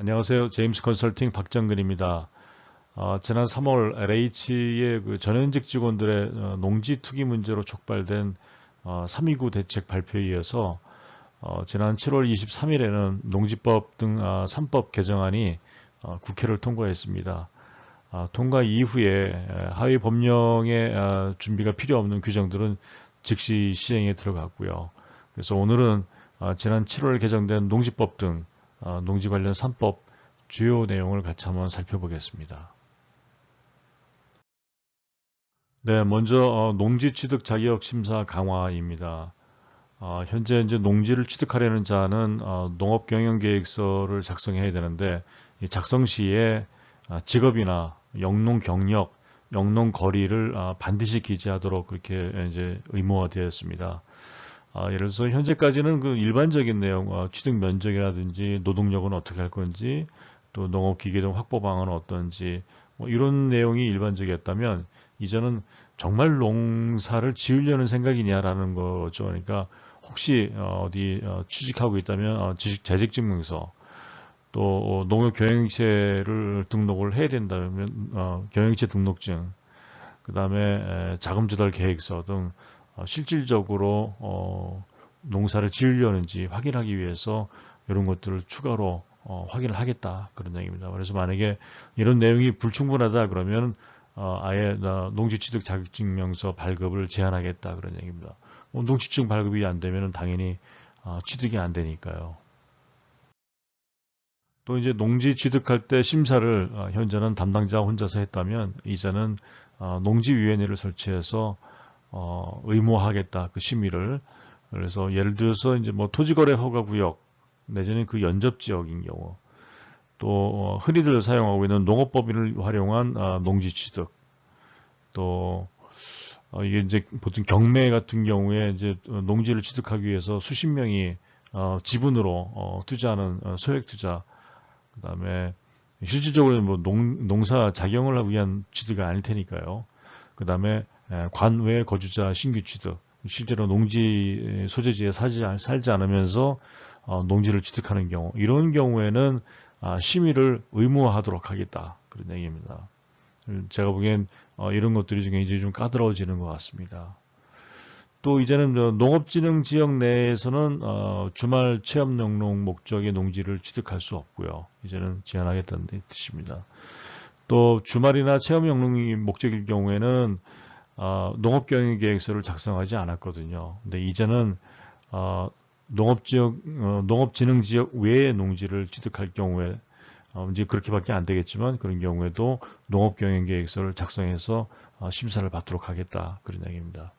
안녕하세요. 제임스 컨설팅 박정근입니다. 어, 지난 3월 LH의 그 전현직 직원들의 어, 농지 투기 문제로 촉발된 어, 329 대책 발표에 이어서 어, 지난 7월 23일에는 농지법 등 3법 아, 개정안이 어, 국회를 통과했습니다. 아, 통과 이후에 하위 법령의 아, 준비가 필요 없는 규정들은 즉시 시행에 들어갔고요. 그래서 오늘은 지난 7월 개정된 농지법 등 농지 관련 3법 주요 내용을 같이 한번 살펴보겠습니다. 네, 먼저 어, 농지 취득 자격 심사 강화입니다. 어, 현재 이제 농지를 취득하려는 자는 어, 농업 경영 계획서를 작성해야 되는데 작성 시에 아, 직업이나 영농 경력, 영농 거리를 아, 반드시 기재하도록 그렇게 이제 의무화되었습니다. 아, 예를 들어서 현재까지는 그 일반적인 내용, 취득 면적이라든지 노동력은 어떻게 할 건지, 또 농업 기계 등 확보 방안은 어떤지, 뭐 이런 내용이 일반적이었다면 이제는 정말 농사를 지으려는 생각이냐라는 거죠. 그러니까 혹시 어, 어디 어, 취직하고 있다면 어, 재직 증명서 또 농업 경영체를 등록을 해야 된다면 경영체 등록증 그 다음에 자금 조달 계획서 등 실질적으로 농사를 지으려는지 확인하기 위해서 이런 것들을 추가로 확인을 하겠다 그런 얘기입니다. 그래서 만약에 이런 내용이 불충분하다 그러면 어, 아예 농지취득 자격증명서 발급을 제한하겠다 그런 얘기입니다. 뭐 농지취득 발급이 안 되면 당연히 어, 취득이 안 되니까요. 또 이제 농지 취득할 때 심사를 어, 현재는 담당자 혼자서 했다면 이제는 어, 농지위원회를 설치해서 어, 의무화하겠다 그 심의를 그래서 예를 들어서 이제 뭐 토지거래 허가 구역 내지는 그 연접 지역인 경우 또 어, 흔히들 사용하고 있는 농업법인을 활용한 아, 농지 취득 또 어, 이게 이제 보통 경매 같은 경우에 이제 농지를 취득하기 위해서 수십 명이 어, 지분으로 투자하는 소액 투자 그다음에 실질적으로 뭐 농, 농사 작용을 위한 취득이 아닐 테니까요. 그다음에 관외 거주자 신규 취득 실제로 농지 소재지에 살지, 않으면서 농지를 취득하는 경우 이런 경우에는 아, 심의를 의무화하도록 하겠다. 그런 얘기입니다. 제가 보기엔 어, 이런 것들이 좀 굉장히 좀 까다로워지는 것 같습니다. 또 이제는 농업진흥 지역 내에서는 어, 주말 체험 농농 목적의 농지를 취득할 수 없고요. 이제는 제한하겠다는 뜻입니다. 또 주말이나 체험 영농이 목적일 경우에는 어, 농업경영계획서를 작성하지 않았거든요. 근데 이제는 농업지역, 어, 농업진흥지역 외의 농지를 취득할 경우에 어, 이제 그렇게밖에 안 되겠지만 그런 경우에도 농업경영계획서를 작성해서 어, 심사를 받도록 하겠다 그런 얘기입니다.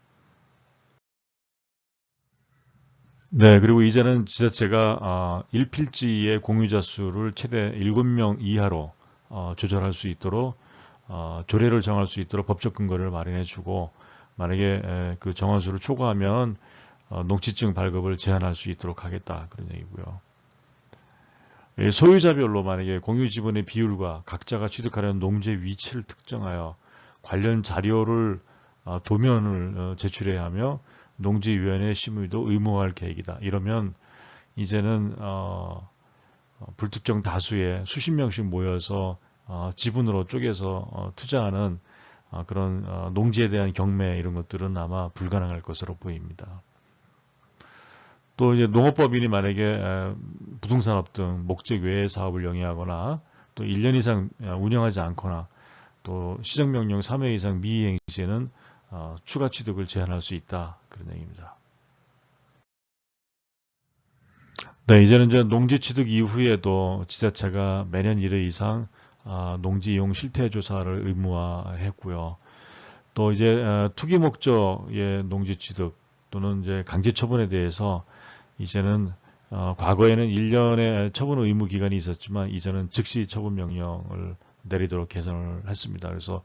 네, 그리고 이제는 지자체가 어, 1필지의 공유자 수를 최대 7명 이하로 어, 조절할 수 있도록 어, 조례를 정할 수 있도록 법적 근거를 마련해 주고 만약에 에, 그 정원수를 초과하면 어, 농지증 발급을 제한할 수 있도록 하겠다 그런 얘기고요. 예, 소유자별로 만약에 공유 지분의 비율과 각자가 취득하려는 농지의 위치를 특정하여 관련 자료를 어, 도면을 어, 제출해야 하며 농지위원회 심의도 의무화할 계획이다. 이러면 이제는 불특정 다수의 수십 명씩 모여서 지분으로 쪼개서 투자하는 그런 농지에 대한 경매 이런 것들은 아마 불가능할 것으로 보입니다. 또 이제 농업법인이 만약에 부동산업 등 목적 외의 사업을 영위하거나 또 1년 이상 운영하지 않거나 또 시정명령 3회 이상 미이행 시에는 어, 추가 취득을 제한할 수 있다 그런 얘기입니다. 네, 이제는 이제 농지 취득 이후에도 지자체가 매년 1회 이상 아, 농지 이용 실태 조사를 의무화했고요. 또 이제 투기 목적의 농지 취득 또는 이제 강제 처분에 대해서 이제는 어, 과거에는 1년의 처분 의무 기간이 있었지만 이제는 즉시 처분 명령을 내리도록 개선을 했습니다. 그래서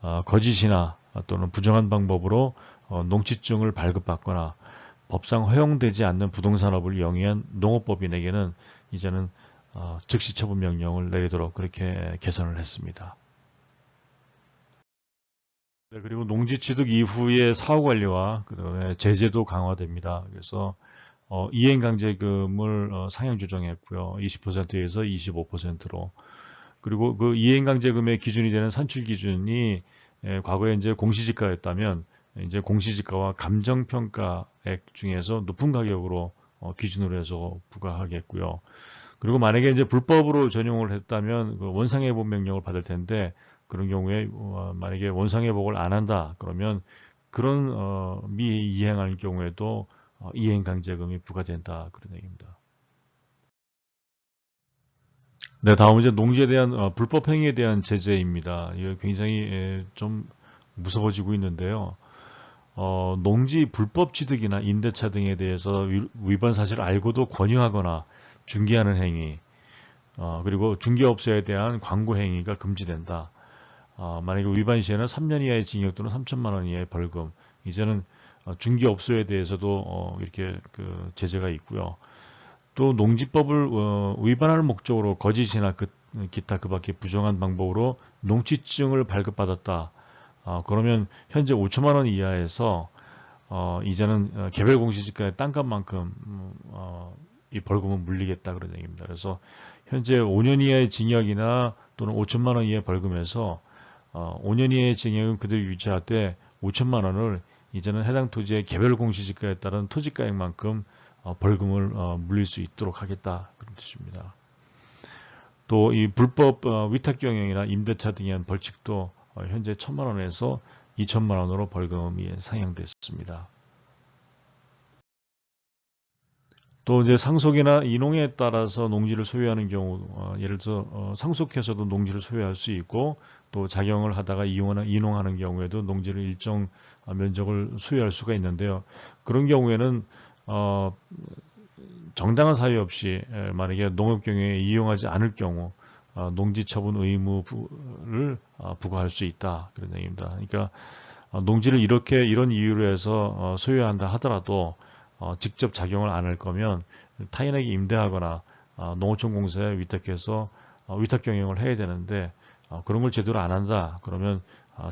어, 거짓이나 또는 부정한 방법으로 어, 농지증을 발급받거나 법상 허용되지 않는 부동산업을 영위한 농업법인에게는 이제는 어, 즉시 처분 명령을 내리도록 그렇게 개선을 했습니다. 네, 그리고 농지 취득 이후의 사후 관리와 그다음에 제재도 강화됩니다. 그래서 어, 이행 강제금을 어, 상향 조정했고요. 20%에서 25%로. 그리고 그 이행 강제금의 기준이 되는 산출 기준이 예, 과거에 이제 공시지가였다면 이제 공시지가와 감정평가액 중에서 높은 가격으로 어, 기준으로 해서 부과하겠고요. 그리고 만약에 이제 불법으로 전용을 했다면 그 원상회복 명령을 받을 텐데 그런 경우에 어, 만약에 원상회복을 안 한다 그러면 그런 어, 미이행할 경우에도 어, 이행강제금이 부과된다 그런 얘기입니다. 네, 다음은 이제 농지에 대한 어, 불법 행위에 대한 제재입니다. 이거 굉장히 예, 좀 무서워지고 있는데요. 어, 농지 불법 취득이나 임대차 등에 대해서 위반 사실을 알고도 권유하거나 중개하는 행위, 어, 그리고 중개업소에 대한 광고 행위가 금지된다. 어, 만약에 위반 시에는 3년 이하의 징역 또는 3천만 원 이하의 벌금. 이제는 어, 중개업소에 대해서도 어, 이렇게 그 제재가 있고요. 또 농지법을 어, 위반할 목적으로 거짓이나 그, 기타 그 밖에 부정한 방법으로 농지증을 발급받았다. 어, 그러면 현재 5천만 원 이하에서 어, 이제는 어, 개별 공시지가의 땅값만큼 음, 어, 이 벌금은 물리겠다 그런 얘기입니다. 그래서 현재 5년 이하의 징역이나 또는 5천만 원 이하의 벌금에서 어, 5년 이하의 징역은 그대로 유지할 때 5천만 원을 이제는 해당 토지의 개별 공시지가에 따른 토지가액만큼 어, 벌금을 어, 물릴 수 있도록 하겠다 그런 뜻입니다. 또 이 불법 어, 위탁 경영이나 임대차 등에 의한 벌칙도 어, 현재 천만 원에서 2천만 원으로 벌금이 상향됐습니다. 또 이제 상속이나 인홍에 따라서 농지를 소유하는 경우 어, 예를 들어 어, 상속해서도 농지를 소유할 수 있고 또 작용을 하다가 이용하는, 인홍하는 경우에도 농지를 일정 어, 면적을 소유할 수가 있는데요. 그런 경우에는 어, 정당한 사유 없이 만약에 농업 경영에 이용하지 않을 경우 어, 농지 처분 의무를 어, 부과할 수 있다 그런 얘기입니다. 그러니까 어, 농지를 이렇게 이런 이유로 해서 어, 소유한다 하더라도 어, 직접 작용을 안 할 거면 타인에게 임대하거나 어, 농어촌 공사에 위탁해서 어, 위탁 경영을 해야 되는데 그런 걸 제대로 안 한다 그러면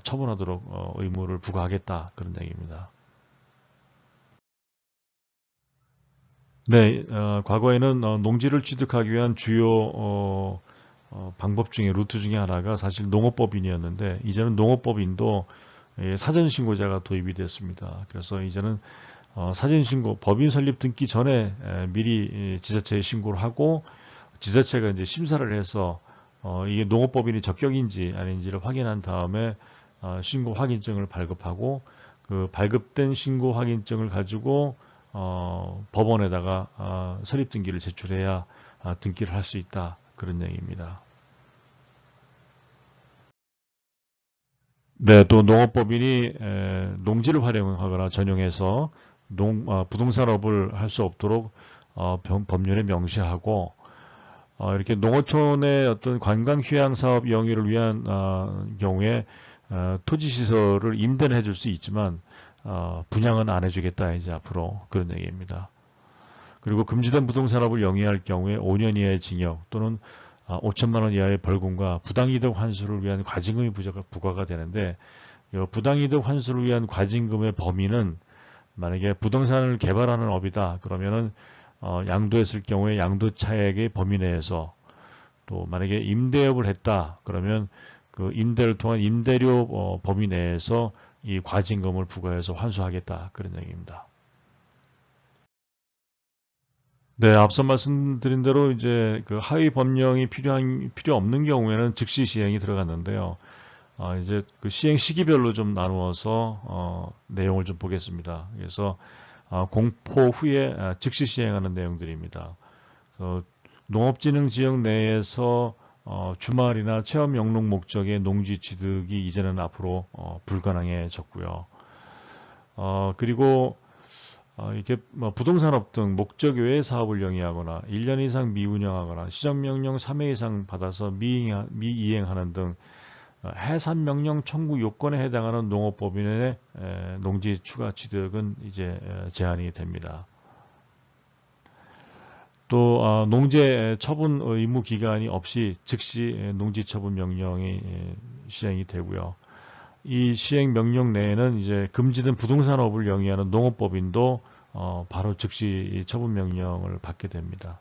처분하도록 의무를 부과하겠다 그런 얘기입니다. 네, 과거에는 농지를 취득하기 위한 주요 방법 중에 루트 중에 하나가 사실 농업법인이었는데 이제는 농업법인도 예, 사전신고자가 도입이 됐습니다. 그래서 이제는 어, 사전신고 법인 설립 등기 전에 에, 미리 지자체에 신고를 하고 지자체가 이제 심사를 해서 어, 이게 농업법인이 적격인지 아닌지를 확인한 다음에 어, 신고 확인증을 발급하고 그 발급된 신고 확인증을 가지고 어, 법원에다가 어, 설립 등기를 제출해야 어, 등기를 할 수 있다 그런 얘기입니다. 네, 또 농업법인이 에, 농지를 활용하거나 전용해서 농, 어, 부동산업을 할 수 없도록 어, 법률에 명시하고 어, 이렇게 농어촌의 어떤 관광 휴양 사업 영위를 위한 어, 경우에 어, 토지 시설을 임대는 해줄 수 있지만 어, 분양은 안 해주겠다 이제 앞으로 그런 얘기입니다. 그리고 금지된 부동산업을 영위할 경우에 5년 이하의 징역 또는 5천만 원 이하의 벌금과 부당이득 환수를 위한 과징금이 부과가 되는데 부당이득 환수를 위한 과징금의 범위는 만약에 부동산을 개발하는 업이다 그러면은 어, 양도했을 경우에 양도 차액의 범위 내에서 또 만약에 임대업을 했다 그러면 그 임대를 통한 임대료 어, 범위 내에서 이 과징금을 부과해서 환수하겠다 그런 얘기입니다. 네, 앞서 말씀드린 대로 이제 그 하위 법령이 필요한 필요 없는 경우에는 즉시 시행이 들어갔는데요. 어, 이제 그 시행 시기별로 좀 나누어서 어, 내용을 좀 보겠습니다. 그래서 어, 공포 후에 아, 즉시 시행하는 내용들입니다. 농업진흥지역 내에서 어, 주말이나 체험 영농 목적의 농지 취득이 이제는 앞으로 어, 불가능해졌고요. 어, 그리고 어, 이렇게 뭐 부동산업 등 목적 외의 사업을 영위하거나 1년 이상 미운영하거나 시정명령 3회 이상 받아서 미이행, 미이행하는 등 해산 명령 청구 요건에 해당하는 농업법인의 농지 추가 취득은 이제 제한이 됩니다. 또 아, 농재 처분 의무 기간이 없이 즉시 농지 처분 명령이 시행이 되고요. 이 시행 명령 내에는 이제 금지된 부동산업을 영위하는 농업법인도 어, 바로 즉시 처분 명령을 받게 됩니다.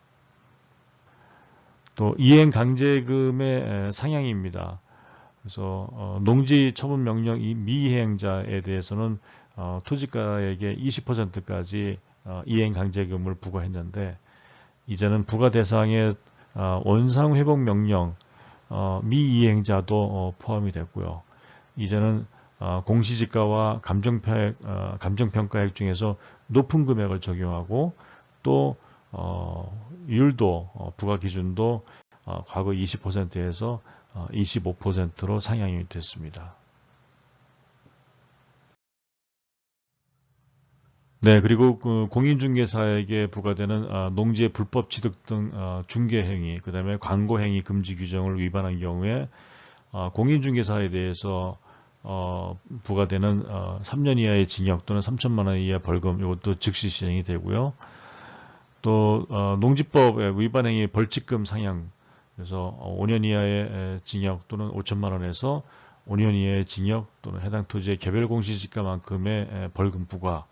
또 이행 강제금의 상향입니다. 그래서 어, 농지 처분 명령 미이행자에 대해서는 어, 토지가액의 20%까지 어, 이행 강제금을 부과했는데 이제는 부과 대상의 어, 원상 회복 명령 어, 미이행자도 어, 포함이 됐고요. 이제는 어, 공시지가와 감정평, 어, 감정평가액 중에서 높은 금액을 적용하고 또 어, 율도 어, 부과 기준도 어, 과거 20%에서 어, 25%로 상향이 됐습니다. 네, 그리고 그 공인중개사에게 부과되는 어, 농지의 불법 취득 등 어, 중개행위, 그 다음에 광고행위 금지 규정을 위반한 경우에 어, 공인중개사에 대해서 어, 부과되는 어, 3년 이하의 징역 또는 3천만 원 이하 벌금 이것도 즉시 시행이 되고요. 또 어, 농지법의 위반 행위 벌칙금 상향 그래서 5년 이하의 징역 또는 5천만 원에서 5년 이하의 징역 또는 해당 토지의 개별 공시지가만큼의 벌금 부과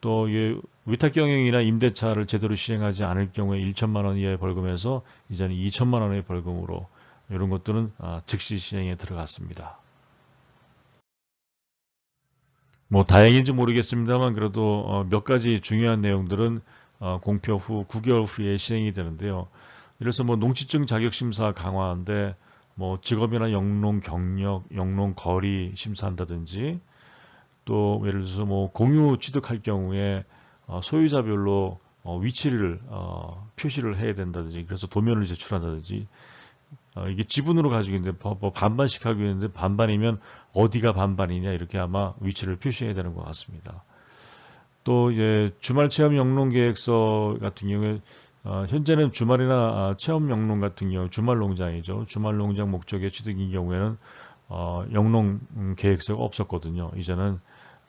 또 위탁 경영이나 임대차를 제대로 시행하지 않을 경우에 1천만 원 이하의 벌금에서 이제는 2천만 원의 벌금으로 이런 것들은 아, 즉시 시행에 들어갔습니다. 뭐 다행인지 모르겠습니다만 그래도 어, 몇 가지 중요한 내용들은 어, 공표 후 9개월 후에 시행이 되는데요. 이래서 뭐 농지증 자격 심사 강화인데 뭐 직업이나 영농 경력, 영농 거리 심사한다든지 또 예를 들어서 뭐 공유 취득할 경우에 어, 소유자별로 위치를 표시를 해야 된다든지 그래서 도면을 제출한다든지 어, 이게 지분으로 가지고 있는데 뭐 반반씩 하고 있는데 반반이면 어디가 반반이냐 이렇게 아마 위치를 표시해야 되는 것 같습니다. 또 이제 주말 체험 영농 계획서 같은 경우에 어, 현재는 주말이나 아, 체험 영농 같은 경우 주말 농장이죠. 주말 농장 목적의 취득인 경우에는 어, 영농 계획서가 없었거든요. 이제는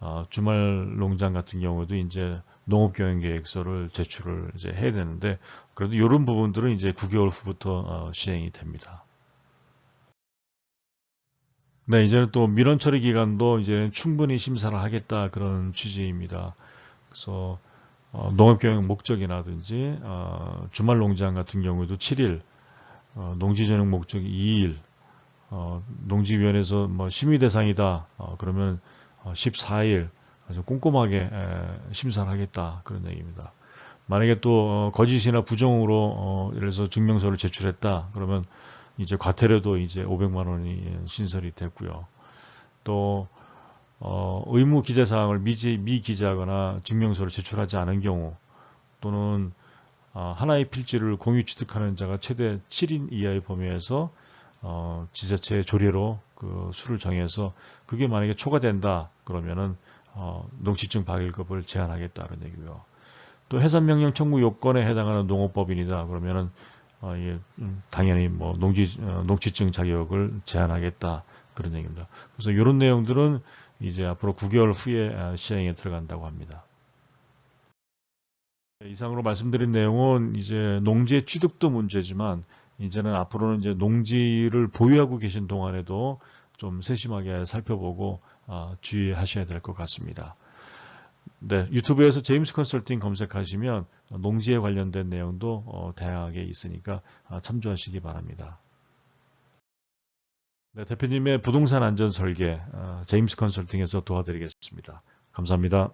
어, 주말 농장 같은 경우도 이제 농업경영계획서를 제출을 이제 해야 되는데 그래도 이런 부분들은 이제 9개월 후부터 어, 시행이 됩니다. 네, 이제는 또 민원 처리 기간도 이제 충분히 심사를 하겠다 그런 취지입니다. 그래서 어, 농업경영 목적이라든지 어, 주말 농장 같은 경우에도 7일, 어, 농지전용 목적이 2일, 어, 농지위원회에서 뭐 심의 대상이다 어, 그러면 14일 아주 꼼꼼하게 심사를 하겠다 그런 얘기입니다. 만약에 또 어, 거짓이나 부정으로 어, 예를 들어서 증명서를 제출했다 그러면 이제 과태료도 이제 500만 원이 신설이 됐고요. 또 어, 의무 기재 사항을 미지, 미기재하거나 증명서를 제출하지 않은 경우 또는 어, 하나의 필지를 공유 취득하는 자가 최대 7인 이하의 범위에서 어, 지자체 조례로 그 수를 정해서 그게 만약에 초과된다 그러면은 어, 농지증 발급을 제한하겠다는 얘기고요. 또 해산명령 청구 요건에 해당하는 농업법인이다 그러면은 어, 예, 음, 당연히 뭐 농지 어, 농지증 자격을 제한하겠다 그런 얘기입니다. 그래서 이런 내용들은 이제 앞으로 9개월 후에 아, 시행에 들어간다고 합니다. 이상으로 말씀드린 내용은 이제 농지의 취득도 문제지만 이제는 앞으로는 이제 농지를 보유하고 계신 동안에도 좀 세심하게 살펴보고 어, 주의하셔야 될 것 같습니다. 네, 유튜브에서 제임스 컨설팅 검색하시면 농지에 관련된 내용도 어, 다양하게 있으니까 어, 참조하시기 바랍니다. 네, 대표님의 부동산 안전 설계 제임스 컨설팅에서 도와드리겠습니다. 감사합니다.